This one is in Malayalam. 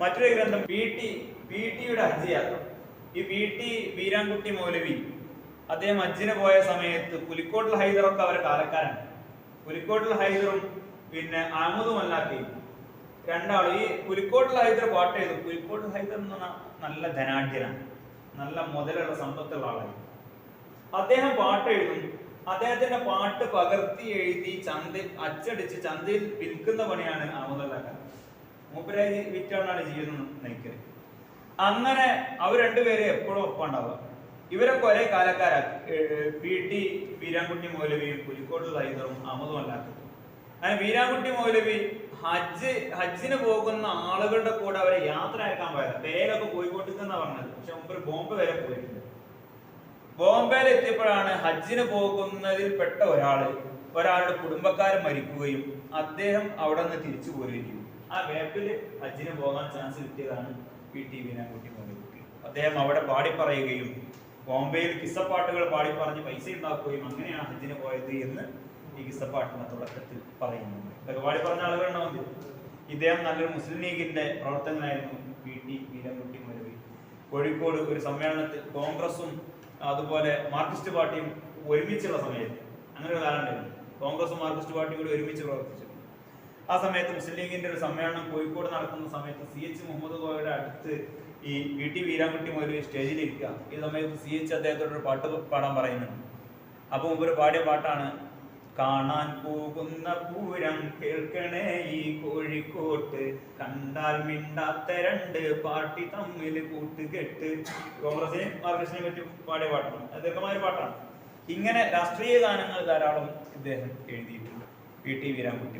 മറ്റൊരു ഗ്രന്ഥം പി ടി പി ടിയുടെ ഹജ്ജ് ഈ പി ടി വീരാൻകുട്ടി മൗലവി അദ്ദേഹം ഹജ്ജിന് പോയ സമയത്ത് പുലിക്കോട്ടിൽ ഹൈദറൊക്കെ അവരെ കാലക്കാരാണ് പുലിക്കോട്ടിൽ ഹൈദറും പിന്നെ അഹമ്മദും അല്ലാത്തയും രണ്ടാളും ഈ പുലിക്കോട്ടിൽ ഹൈദർ പാട്ട് ചെയ്തു പുലിക്കോട്ടിൽ ഹൈദർ എന്ന് പറഞ്ഞാൽ നല്ല ധനാഢ്യനാണ്. നല്ല മുതലുള്ള സമ്പത്തുള്ള ആളാണ്. അദ്ദേഹം പാട്ട് എഴുതും. അദ്ദേഹത്തിന്റെ പാട്ട് പകർത്തി എഴുതി ചന്ത അച്ചടിച്ച് ചന്തയിൽ വിൽക്കുന്ന പണിയാണ് അഹമ്മദല്ലാക്കാൻ മൂപ്പരെ വിറ്റാണ് ജീവിതം നയിക്കൽ. അങ്ങനെ അവർ രണ്ടുപേരെ എപ്പോഴും ഒപ്പം ഉണ്ടാവുക ഇവരൊക്കെ ഒരേ കാലക്കാരാക്കി പി ടി വീരാൻകുട്ടി മൗലവിയും പുലിക്കോട് ഹൈദറും അമതും അല്ലാത്ത അങ്ങനെ വീരാൻകുട്ടി മൗലവി ഹജ്ജ് ഹജ്ജിന് പോകുന്ന ആളുകളുടെ കൂടെ അവരെ യാത്ര അയക്കാൻ പോയത്. പേരൊക്കെ കോഴിക്കോട്ടേക്ക് പറഞ്ഞത്. പക്ഷെ മുമ്പ് ബോംബെ വരെ പോയിട്ടുണ്ട്. ബോംബെയിൽ എത്തിയപ്പോഴാണ് ഹജ്ജിന് പോകുന്നതിൽ പെട്ട ഒരാൾ ഒരാളുടെ കുടുംബക്കാരൻ മരിക്കുകയും അദ്ദേഹം അവിടെ നിന്ന് തിരിച്ചു പോരുകയും ചെയ്യും ആ വേപ്പിൽ ഹജ്ജിന് പോകാൻ ചാൻസ് കിട്ടിയതാണ് പി ടി വീരാൻകുട്ടി മോഹൻകുട്ടി അദ്ദേഹം അവിടെ പാടി പറയുകയും ബോംബെയിൽ കിസ്സപ്പാട്ടുകൾ പാടി പറഞ്ഞ് പൈസ ഉണ്ടാക്കുകയും അങ്ങനെയാണ് ഹജ്ജിന് പോയത് എന്ന് ഈ കിസ്സപ്പാട്ടിന്റെ തുടക്കത്തിൽ പറയുന്നുണ്ട് ഇതൊക്കെ പാടി പറഞ്ഞ ആളുകളുണ്ടാവും ഇദ്ദേഹം നല്ലൊരു മുസ്ലിം ലീഗിന്റെ പ്രവർത്തകനായിരുന്നു പി ടി വീരാൻകുട്ടി മുരവി കോഴിക്കോട് ഒരു സമ്മേളനത്തിൽ കോൺഗ്രസും അതുപോലെ മാർക്സിസ്റ്റ് പാർട്ടിയും ഒരുമിച്ചുള്ള സമയത്ത്. അങ്ങനെ ഒരു കാലം കോൺഗ്രസും മാർക്സിസ്റ്റ് പാർട്ടി കൂടി ഒരുമിച്ച് പ്രവർത്തിച്ചു. ആ സമയത്ത് മുസ്ലിം ലീഗിന്റെ ഒരു സമ്മേളനം കോഴിക്കോട് നടക്കുന്ന സമയത്ത് സി എച്ച് മുഹമ്മദ് ഗോയുടെ അടുത്ത് ഈ വി ടി വീരാൻകുട്ടി മൊഴി സ്റ്റേജിലിരിക്കുക ഈ സമയത്ത് സി എച്ച് അദ്ദേഹത്തോട് ഒരു പാട്ട് പാടാൻ പറയുന്നുണ്ട്. അപ്പൊ മുമ്പ് ഒരു പാടിയ പാട്ടാണ് കാണാൻ പോകുന്ന പൂരം കേൾക്കണേ ഈ കോഴിക്കോട്ട് കണ്ടാൽ മിണ്ടാത്ത രണ്ട് പാർട്ടി തമ്മിൽ കൂട്ടുകെട്ട്. കോൺഗ്രസിനെയും മാർക്സിനെയും പറ്റി പാടിയ പാട്ടാണ്. അത് ദീർഘമായ പാട്ടാണ്. ഇങ്ങനെ രാഷ്ട്രീയ ഗാനങ്ങൾ ധാരാളം ഇദ്ദേഹം എഴുതിയിട്ടുണ്ട്. P T Veerankutty